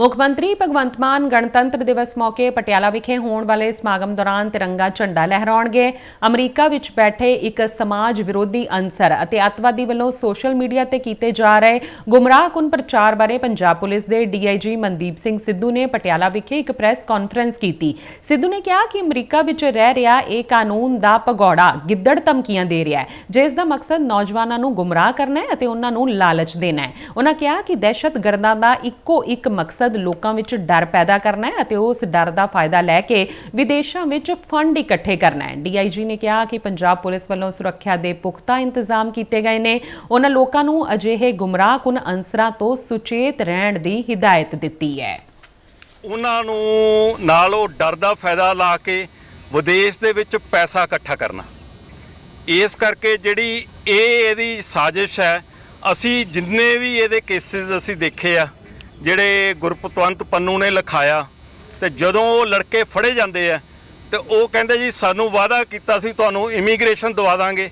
ਮੁੱਖ ਮੰਤਰੀ ਭਗਵੰਤ ਮਾਨ ਗਣਤੰਤਰ ਦਿਵਸ ਮੌਕੇ ਪਟਿਆਲਾ ਵਿਖੇ ਹੋਣ ਵਾਲੇ ਸਮਾਗਮ ਦੌਰਾਨ ਤਿਰੰਗਾ ਝੰਡਾ ਲਹਿਰਾਉਣਗੇ। ਅਮਰੀਕਾ ਵਿੱਚ ਬੈਠੇ ਇੱਕ ਸਮਾਜ ਵਿਰੋਧੀ ਅਨਸਰ ਅਤੇ ਅੱਤਵਾਦੀ ਵੱਲੋਂ ਸੋਸ਼ਲ ਮੀਡੀਆ ਤੇ ਕੀਤੇ ਜਾ ਰਹੇ ਗੁੰਮਰਾਹਕੁਨ ਪ੍ਰਚਾਰ ਬਾਰੇ ਪੰਜਾਬ ਪੁਲਿਸ ਦੇ ਡੀਆਈਜੀ ਮਨਦੀਪ ਸਿੰਘ ਸਿੱਧੂ ਨੇ ਪਟਿਆਲਾ ਵਿਖੇ ਇੱਕ ਪ੍ਰੈਸ ਕਾਨਫਰੰਸ ਕੀਤੀ। ਸਿੱਧੂ ਨੇ ਕਿਹਾ ਕਿ ਅਮਰੀਕਾ ਵਿੱਚ ਰਹਿ ਰਿਹਾ ਇਹ ਕਾਨੂੰਨ ਦਾ ਭਗੌੜਾ, ਗਿੱਦੜ ਧਮਕੀਆਂ ਦੇ ਰਿਹਾ ਹੈ। ਜਿਸ ਦਾ ਮਕਸਦ ਨੌਜਵਾਨਾਂ ਨੂੰ ਗੁੰਮਰਾਹ ਕਰਨਾ ਹੈ ਅਤੇ ਉਹਨਾਂ ਨੂੰ ਲਾਲਚ ਦੇਣਾ ਹੈ। ਉਹਨਾਂ ਕਿਹਾ ਕਿ ਦਹਿਸ਼ਤਗਰਦਾਂ ਦਾ ਇੱਕੋ ਇੱਕ ਮਕਸਦ ਮਕਸਦ ਲੋਕਾਂ ਵਿੱਚ ਡਰ ਪੈਦਾ ਕਰਨਾ ਹੈ ਅਤੇ ਉਸ ਡਰ ਦਾ ਫਾਇਦਾ ਲੈ ਕੇ ਵਿਦੇਸ਼ਾਂ ਵਿੱਚ ਫੰਡ ਇਕੱਠੇ ਕਰਨਾ ਹੈ। ਡੀਆਈਜੀ ਨੇ ਕਿਹਾ ਕਿ ਪੰਜਾਬ ਪੁਲਿਸ ਵੱਲੋਂ ਸੁਰੱਖਿਆ ਦੇ ਪੁਖਤਾ ਇੰਤਜ਼ਾਮ ਕੀਤੇ ਗਏ ਨੇ। ਉਹਨਾਂ ਲੋਕਾਂ ਨੂੰ ਅਜਿਹੇ ਗੁੰਮਰਾਹਕੁਨ ਅੰਸਰਾਂ ਤੋਂ ਸੁਚੇਤ ਰਹਿਣ ਦੀ ਹਿਦਾਇਤ ਦਿੱਤੀ ਹੈ। ਉਹਨਾਂ ਨੂੰ ਨਾਲ ਉਹ ਡਰ ਦਾ ਫਾਇਦਾ ਲਾ ਕੇ ਵਿਦੇਸ਼ ਦੇ ਵਿੱਚ ਪੈਸਾ ਇਕੱਠਾ ਕਰਨਾ। ਇਸ ਕਰਕੇ ਜਿਹੜੀ ਇਹ ਇਹਦੀ ਸਾਜ਼ਿਸ਼ ਹੈ, ਅਸੀਂ ਜਿੰਨੇ ਵੀ ਇਹਦੇ ਕੇਸਿਸ ਅਸੀਂ ਦੇਖੇ ਆ ਜਿਹੜੇ ਗੁਰਪਤਵੰਤ ਪੰਨੂ ਨੇ ਲਿਖਾਇਆ ਤੇ ਜਦੋਂ ਉਹ ਲੜਕੇ ਫੜੇ ਜਾਂਦੇ ਆ ਤੇ ਉਹ ਕਹਿੰਦੇ ਜੀ ਸਾਨੂੰ ਵਾਅਦਾ ਕੀਤਾ ਸੀ ਤੁਹਾਨੂੰ ਇਮੀਗ੍ਰੇਸ਼ਨ ਦਵਾ ਦਾਂਗੇ।